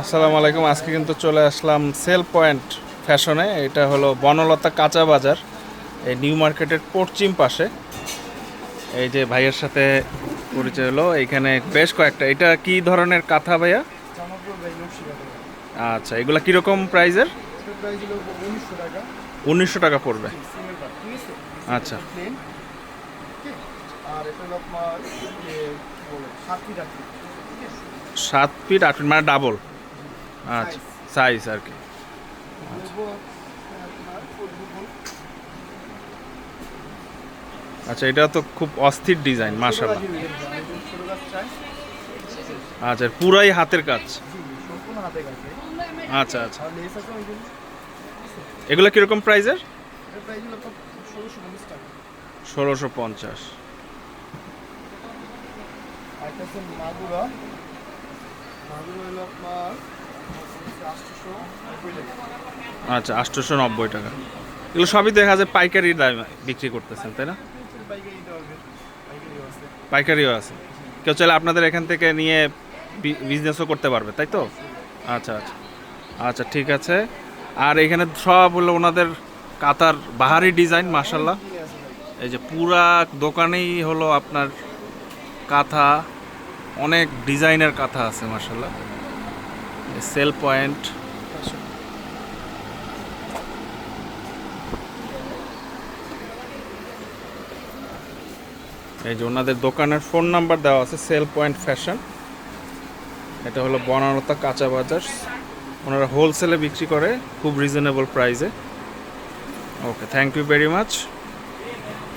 আসসালামু আলাইকুম। আজকে কিন্তু চলে আসলাম সেল পয়েন্ট ফ্যাশনে এটা হলো বনলতা কাঁচা বাজার, এই নিউ মার্কেটের পশ্চিম পাশে। এই যে ভাইয়ের সাথে পরিচয় হলো এইখানে বেশ কয়েকটা। এটা কি ধরনের কাঁথা ভাইয়া? আচ্ছা এগুলো কীরকম প্রাইজের উনিশশো টাকা পড়বে। আচ্ছা। আর এটা হলো আপনার সাত ফিট আট ফিট মানে ডাবল আচ্ছা সাইজ আর কি। আচ্ছা এটা তো খুব অস্থির ডিজাইন চাই। আচ্ছা পুরাই হাতের কাজ। আচ্ছা আচ্ছা। এগুলো কীরকম প্রাইজের ষোলোশো পঞ্চাশ আচ্ছা আটশোশো নব্বই টাকা। এগুলো সবই দেখা যায় পাইকারি দামে বিক্রি করতেছেন, তাই না? পাইকারিও আছে। কেউ চাইলে আপনাদের এখান থেকে নিয়ে বিজনেসও করতে পারবে, তাই তো? আচ্ছা আচ্ছা। আচ্ছা ঠিক আছে। আর এখানে সব হলো ওনাদের কাতার বাহারি ডিজাইন ভাই এই যে পুরা দোকানেই হলো আপনার কাঁথা অনেক ডিজাইনের কাঁথা আছে মাসাল্লাহ সেল পয়েন্ট। এই যে ওনাদের দোকানের ফোন নাম্বার দেওয়া আছে, সেল পয়েন্ট ফ্যাশন। এটা হলো বনারতা কাঁচা বাজার। ওনারা হোলসেলে বিক্রি করে, খুব রিজনেবল প্রাইসে okay thank you very much